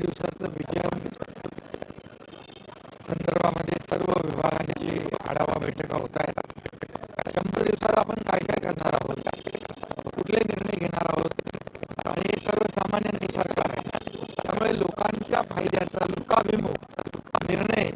दिवसाचं विजय संदर्भामध्ये सर्व विभागांची आढावा बैठका होत आहेत. शंभर दिवसात आपण काय काय करणार आहोत? कुठले निर्णय घेणार आहोत? आणि सर्वसामान्यांचं सरकार आहे. त्यामुळे लोकांच्या फायद्याचा लोकाभिमुख निर्णय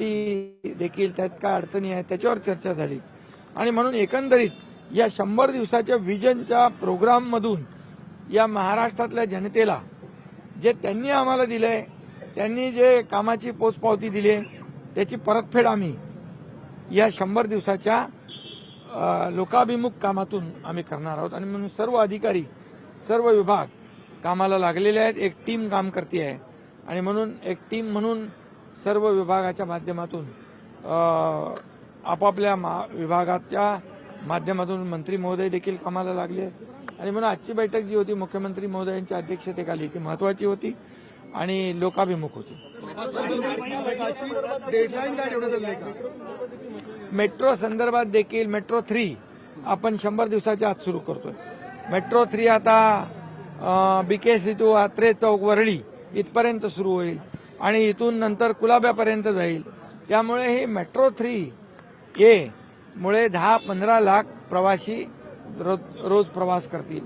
ती देखील त्यात काय अडचणी आहेत त्याच्यावर चर्चा झाली. आणि म्हणून एकंदरीत या शंभर दिवसाच्या विजनच्या प्रोग्राममधून या महाराष्ट्रातल्या जनतेला जे त्यांनी आम्हाला दिलंय त्यांनी जे कामाची पोचपावती दिली आहे त्याची परतफेड आम्ही या शंभर दिवसाच्या लोकाभिमुख कामातून आम्ही करणार आहोत. आणि म्हणून सर्व अधिकारी सर्व विभाग कामाला लागलेले आहेत. एक टीम काम करते आहे आणि म्हणून एक टीम म्हणून सर्व विभागाच्या माध्यमातून आपापल्या मा विभागाच्या माध्यमातून मंत्री महोदय देखील कामाला लागले. आणि म्हणून आजची बैठक जी होती मुख्यमंत्री महोदयांच्या अध्यक्षतेखाली ती महत्वाची होती आणि लोकाभिमुख होती. मेट्रो संदर्भात देखील मेट्रो थ्री आपण शंभर दिवसाच्या आत सुरू करतोय. मेट्रो थ्री आता बीकेसी टू आत्रे चौक वरळी इथपर्यंत सुरू होईल. आणि इथून नंतर कुलाब्यापर्यंत जाईल. त्यामुळे हे मेट्रो थ्री ए मुळे दहा पंधरा लाख प्रवासी रोज रोज प्रवास करतील.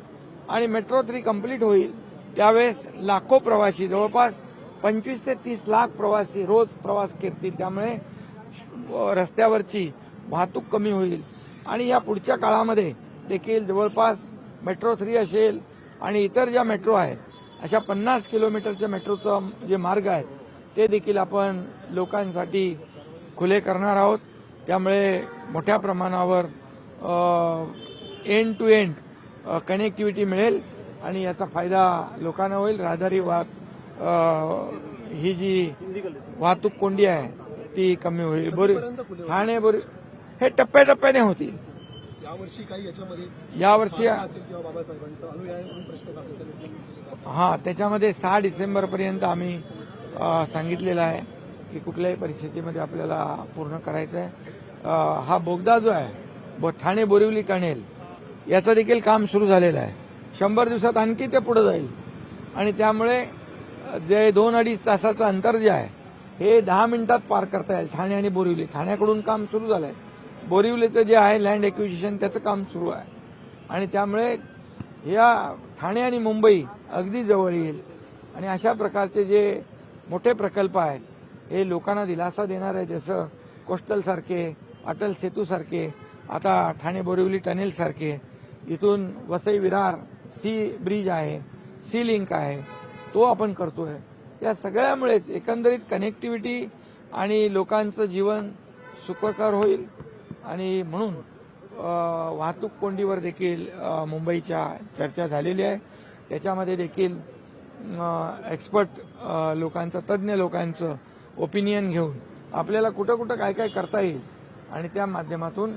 आणि मेट्रो थ्री कंप्लीट होईल. त्यावेळेस लाखो प्रवासी जवळपास पंचवीस ते तीस लाख प्रवासी रोज प्रवास करतील. त्यामुळे रस्त्यावरची वाहतूक कमी होईल. आणि या पुढच्या काळामध्ये देखील जवळपास मेट्रो थ्री असेल आणि इतर ज्या मेट्रो आहेत अशा पन्नास किलोमीटरच्या मेट्रोचा जे मार्ग आहेत ते देखील आपण लोकांसाठी खुले करणार आहोत. त्यामुळे मोठ्या प्रमाणावर एंड टू एंड कनेक्टिव्हिटी मिळेल आणि याचा फायदा लोकांना होईल. राहदारी वाहत ही जी वाहतूक कोंडी आहे ती कमी होईल. बोरी ठाणे बोरी हे टप्प्याटप्प्याने होतील. यावर्षी काही याच्यामध्ये यावर्षी हा त्याच्यामध्ये सहा डिसेंबरपर्यंत आम्ही अ, सांगितलेलं आहे की कुठल्याही परिस्थितीमध्ये आपल्याला पूर्ण करायचं आहे. हा बोगदा जो आहे ब ठाणे बोरिवली टणेल याचं देखील काम सुरू झालेलं आहे. शंभर दिवसात आणखी ते पुढे जाईल. आणि त्यामुळे जे दोन अडीच तासाचं अंतर जे आहे हे दहा मिनिटात पार करता येईल. ठाणे आणि बोरिवली. ठाण्याकडून काम सुरू झालं आहे बोरिवलीचं जे आहे लँड एक्विजिशन त्याचं काम सुरू आहे. आणि त्यामुळे या ठाणे आणि मुंबई अगदी जवळ येईल. आणि अशा प्रकारचे जे मोठे प्रकल्प आहेत हे लोकांना दिलासा देणार आहे जसं कोस्टलसारखे अटल सेतूसारखे आता ठाणे बोरिवली टनेलसारखे इथून वसई विरार सी ब्रिज आहे सी लिंक आहे. तो आपण करतोय. या सगळ्यामुळेच एकंदरीत कनेक्टिव्हिटी आणि लोकांचं जीवन सुखकर होईल. आणि म्हणून वाहतूक कोंडीवर देखील मुंबईच्या चर्चा झालेली आहे. त्याच्यामध्ये देखील एक्सपर्ट लोकांचं तज्ज्ञ लोकांचं ओपिनियन घेऊन आपल्याला कुठं कुठं काय काय करता येईल आणि त्या माध्यमातून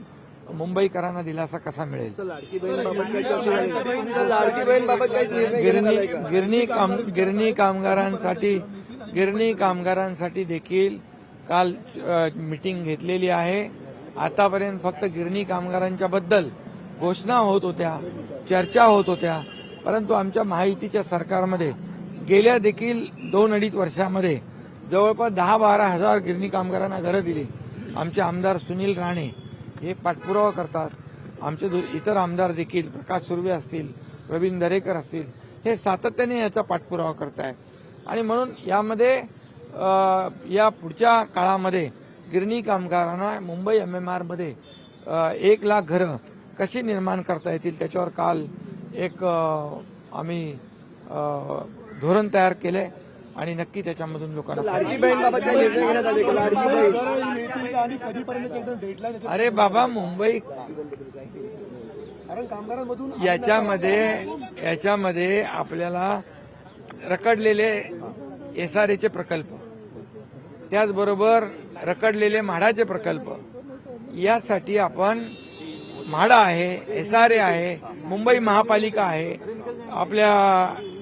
मुंबईकरांना दिलासा कसा मिळेल? लाडकी बहीण बाबत काही चर्चा झाली का? सर, लाडकी बहीण बाबत काही निर्णय घेण्यात गिरणी गिरणी काम गिरणी कामगारांसाठी गिरणी कामगारांसाठी देखील काल मीटिंग घेतलेली आहे. आतापर्यंत फक्त गिरणी कामगारांच्या बद्दल घोषणा होत होत्या चर्चा होत होत्या परंतु आमच्या महायुतीच्या सरकारमध्ये गेल्या देखील दोन अडीच वर्षामध्ये जवळपास दहा बारा हजार गिरणी कामगारांना घरं दिली. आमचे आमदार सुनील राणे हे पाठपुरावा करतात. आमचे दु- इतर आमदार देखील प्रकाश सुर्वे असतील प्रवीण दरेकर असतील हे सातत्याने याचा पाठपुरावा करत आहे आणि म्हणून यामध्ये या पुढच्या काळामध्ये गिरणी कामगारांना मुंबई एम एम आरमध्ये एक लाख घरं कशी निर्माण करता येतील त्याच्यावर काल एक आम्ही धोरण तयार केलंय आणि नक्की त्याच्यामधून लोकांना अरे बाबा मुंबई कारण कामगारांमधून याच्यामध्ये याच्यामध्ये आपल्याला रखडलेले एस आर एचे प्रकल्प त्याचबरोबर रखडलेले म्हाडाचे प्रकल्प यासाठी आपण म्हाडा आहे एस आर ए आहे मुंबई महापालिका आहे आपल्या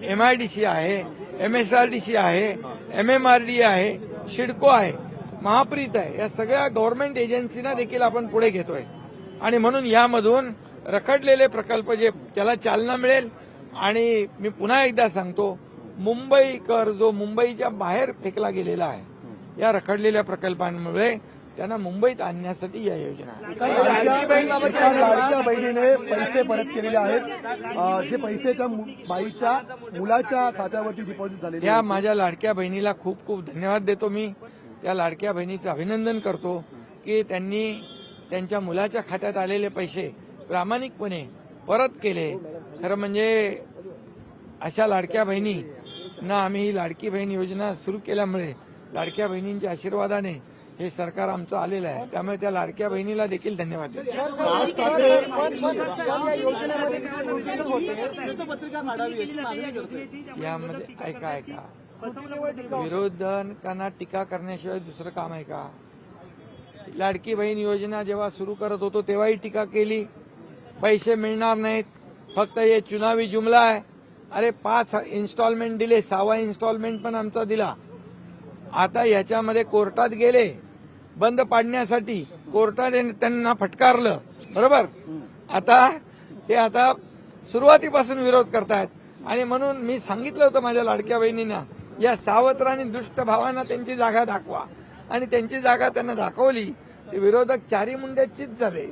एम आय डी सी आहे M S R D C आहे एम एम आर डी आहे शिडको आहे महाप्रीत आहे. या सगळ्या गव्हर्नमेंट एजन्सीना देखील आपण पुढे घेतोय. आणि म्हणून यामधून रखडलेले प्रकल्प जे त्याला चालना मिळेल. आणि मी पुन्हा एकदा सांगतो मुंबईकर जो मुंबईच्या बाहेर फेकला गेलेला आहे या रखडलेल्या प्रकल्पांमुळे त्यांना मुंबईत आणण्यासाठी या योजना लाडक्या बहिणीने पैसे परत केलेले आहेत. जे पैसे त्या बाईच्या मुलाच्या खात्यावरती डिपॉझिट झालेले त्या. माझ्या लाडक्या बहिणीला खूप खूप धन्यवाद देतो मी. त्या लाडक्या बहिणीचं अभिनंदन करतो की त्यांनी त्यांच्या मुलाच्या खात्यात आलेले पैसे प्रामाणिकपणे परत केले. खरं म्हणजे अशा लाडक्या बहिणींना आम्ही ही लाडकी बहीण योजना सुरू केल्यामुळे लाडक्या बहिणींच्या आशीर्वादाने हे सरकार आमचं आलेलं आहे. त्यामुळे त्या लाडक्या बहिणीला देखील धन्यवाद यामध्ये ऐका ऐका. विरोधकांना टीका करण्याशिवाय दुसरं काम आहे का? लाडकी बहीण योजना जेव्हा सुरू करत होतो तेव्हाही टीका केली. पैसे मिळणार नाहीत. फक्त हे चुनावी जुमला आहे. अरे पाच इन्स्टॉलमेंट दिले सहावा इन्स्टॉलमेंट पण आमचा दिला. आता याच्यामध्ये कोर्टात गेले. बंद पाडण्यासाठी कोर्टाने त्यांना फटकारलं. बरोबर? आता ते आता सुरुवातीपासून विरोध करतायत. आणि म्हणून मी सांगितलं होतं माझ्या लाडक्या बहिणींना या सावत्र आणि दुष्ट भावांना त्यांची जागा दाखवा. आणि त्यांची जागा त्यांना दाखवली. ते विरोधक चारी मुंड्याचीच झाले.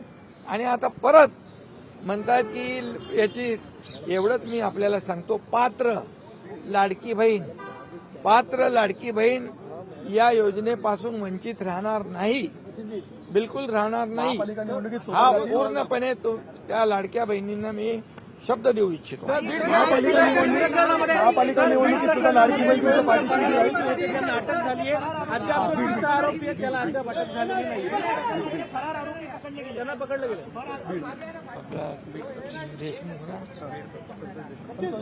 आणि आता परत म्हणतात की याची एवढंच मी आपल्याला सांगतो. पात्र लाडकी बहीण पात्र लाडकी बहीण या योजनेपासून वंचित राहणार नाही. बिलकुल राहणार नाही. हा पूर्णपणे तो त्या लाडक्या बहिणींना मी शब्द देऊ इच्छितो. महापालिका निवडणूक महापालिका निवडणुकीत सुद्धा लाडकी बहीण तुमच्या पाठीशी उभी राहील. त्यांना अटक झाली आहे. अद्याप पोलीस आरोपी आहेत त्याला अद्याप अटक झालेली नाही त्यांना पकडलं गेलं. आपला देशमुख ना?